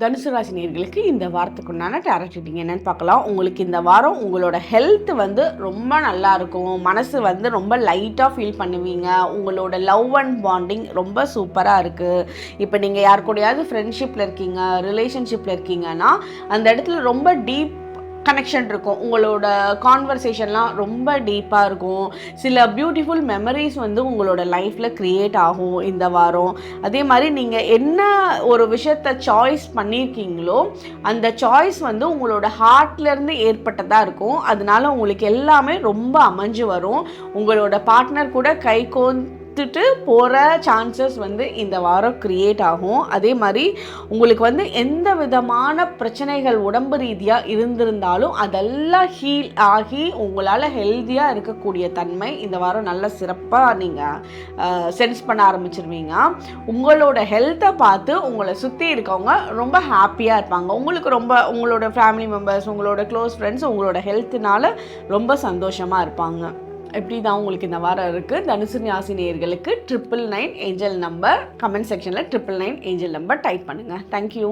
தனுசு ராசி நேர்களுக்கு இந்த வாரத்துக்குண்டான டேரக்ட் ரீடிங் என்னன்னு பார்க்கலாம். உங்களுக்கு இந்த வாரம் உங்களோட ஹெல்த் வந்து ரொம்ப நல்லா இருக்கும். மனசு வந்து ரொம்ப லைட்டாக ஃபீல் பண்ணுவீங்க. உங்களோட லவ் அண்ட் பாண்டிங் ரொம்ப சூப்பராக இருக்குது இப்போ நீங்கள் யார் கூடயாவது ஃப்ரெண்ட்ஷிப்பில் இருக்கீங்க ரிலேஷன்ஷிப்பில் இருக்கீங்கன்னா அந்த இடத்துல ரொம்ப டீப் கனெக்ஷன் இருக்கும். உங்களோட கான்வர்சேஷன்லாம் ரொம்ப டீப்பாக இருக்கும். சில பியூட்டிஃபுல் மெமரிஸ் வந்து உங்களோட லைஃப்பில் க்ரியேட் ஆகும் இந்த வாரம். அதே மாதிரி நீங்கள் என்ன ஒரு விஷயத்த சாய்ஸ் பண்ணியிருக்கீங்களோ அந்த சாய்ஸ் வந்து உங்களோட ஹார்ட்லேருந்து ஏற்பட்டதாக இருக்கும். அதனால உங்களுக்கு எல்லாமே ரொம்ப அமைஞ்சு வரும். உங்களோட பார்ட்னர் கூட கை விட்டுட்டு போகிற சான்சஸ் வந்து இந்த வாரம் க்ரியேட் ஆகும். அதே மாதிரி உங்களுக்கு வந்து எந்த விதமான பிரச்சனைகள் உடம்பு ரீதியாக இருந்திருந்தாலும் அதெல்லாம் ஹீல் ஆகி உங்களால் ஹெல்த்தியாக இருக்கக்கூடிய தன்மை இந்த வாரம் நல்ல சிறப்பாக நீங்கள் சென்ஸ் பண்ண ஆரம்பிச்சிருவீங்க. உங்களோட ஹெல்த்தை பார்த்து உங்களை சுற்றி இருக்கவங்க ரொம்ப ஹாப்பியாக இருப்பாங்க. உங்களுக்கு ரொம்ப உங்களோட ஃபேமிலி மெம்பர்ஸ் உங்களோட க்ளோஸ் ஃப்ரெண்ட்ஸ் உங்களோட ஹெல்த்துனால ரொம்ப சந்தோஷமாக இருப்பாங்க. எப்படி தான் உங்களுக்கு இந்த வாரம் இருக்குது தனுசு ராசி நேயர்களுக்கு triple nine angel number comment செக்ஷனில் triple nine angel number type பண்ணுங்கள் தேங்க்யூ